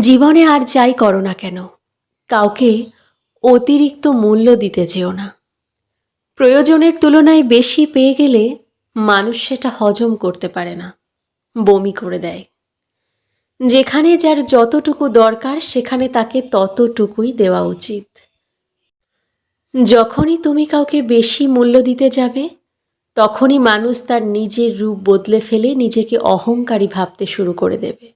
জীবনে আর যাই করো না কেন, কাউকে অতিরিক্ত মূল্য দিতে যেও না। প্রয়োজনের তুলনায় বেশি পেয়ে গেলে মানুষ সেটা হজম করতে পারে না, বমি করে দেয়। যেখানে যার যতটুকু দরকার, সেখানে তাকে ততটুকুই দেওয়া উচিত। যখনই তুমি কাউকে বেশি মূল্য দিতে যাবে, তখনই মানুষ তার নিজের রূপ বদলে ফেলে নিজেকে অহংকারী ভাবতে শুরু করে দেবে।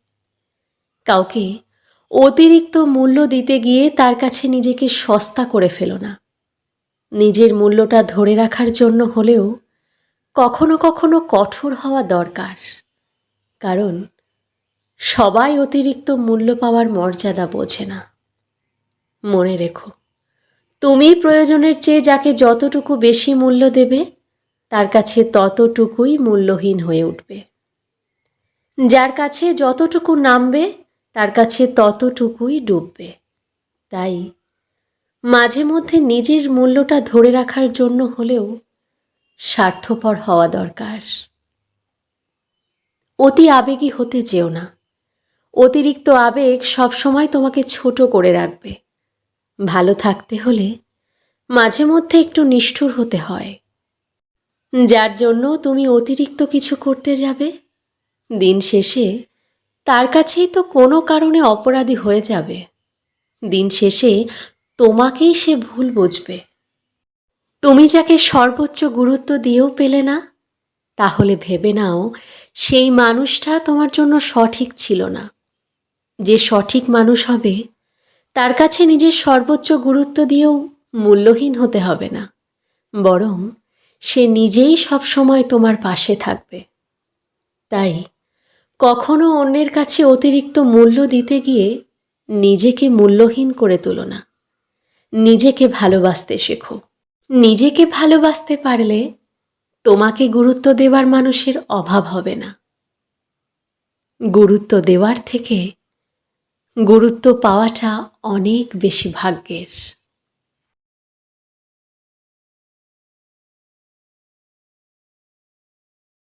কাউকে অতিরিক্ত মূল্য দিতে গিয়ে তার কাছে নিজেকে সস্তা করে ফেলো না। নিজের মূল্যটা ধরে রাখার জন্য হলেও কখনো কখনো কঠোর হওয়া দরকার। কারণ সবাই অতিরিক্ত মূল্য পাওয়ার মর্যাদা বোঝে না। মনে রেখো, তুমি প্রয়োজনের চেয়ে যাকে যতটুকু বেশি মূল্য দেবে, তার কাছে ততটুকুই মূল্যহীন হয়ে উঠবে। যার কাছে যতটুকু নামবে তার কাছে ততটুকুই ডুববে। তাই মাঝে মধ্যে নিজের মূল্যটা ধরে রাখার জন্য হলেও স্বার্থপর হওয়া দরকার। অতি আবেগী হতে যেও না। অতিরিক্ত আবেগ সবসময় তোমাকে ছোট করে রাখবে। ভালো থাকতে হলে মাঝে মধ্যে একটু নিষ্ঠুর হতে হয়। যার জন্য তুমি অতিরিক্ত কিছু করতে যাবে। দিন শেষে তার কাছেই তো কোনো কারণে অপরাধী হয়ে যাবে। দিন শেষে তোমাকেই সে ভুল বুঝবে। তুমি যাকে সর্বোচ্চ গুরুত্ব দিয়েও পেলে না, তাহলে ভেবে নাও, সেই মানুষটা তোমার জন্য সঠিক ছিল না। যে সঠিক মানুষ হবে, তার কাছে নিজের সর্বোচ্চ গুরুত্ব দিয়েও মূল্যহীন হতে হবে না। বরং সে নিজেই সবসময় তোমার পাশে থাকবে। তাই কখনো অন্যের কাছে অতিরিক্ত মূল্য দিতে গিয়ে নিজেকে মূল্যহীন করে তোলো না। নিজেকে ভালোবাসতে শেখো। নিজেকে ভালোবাসতে পারলে তোমাকে গুরুত্ব দেওয়ার মানুষের অভাব হবে না। গুরুত্ব দেওয়ার থেকে গুরুত্ব পাওয়াটা অনেক বেশি ভাগ্যের।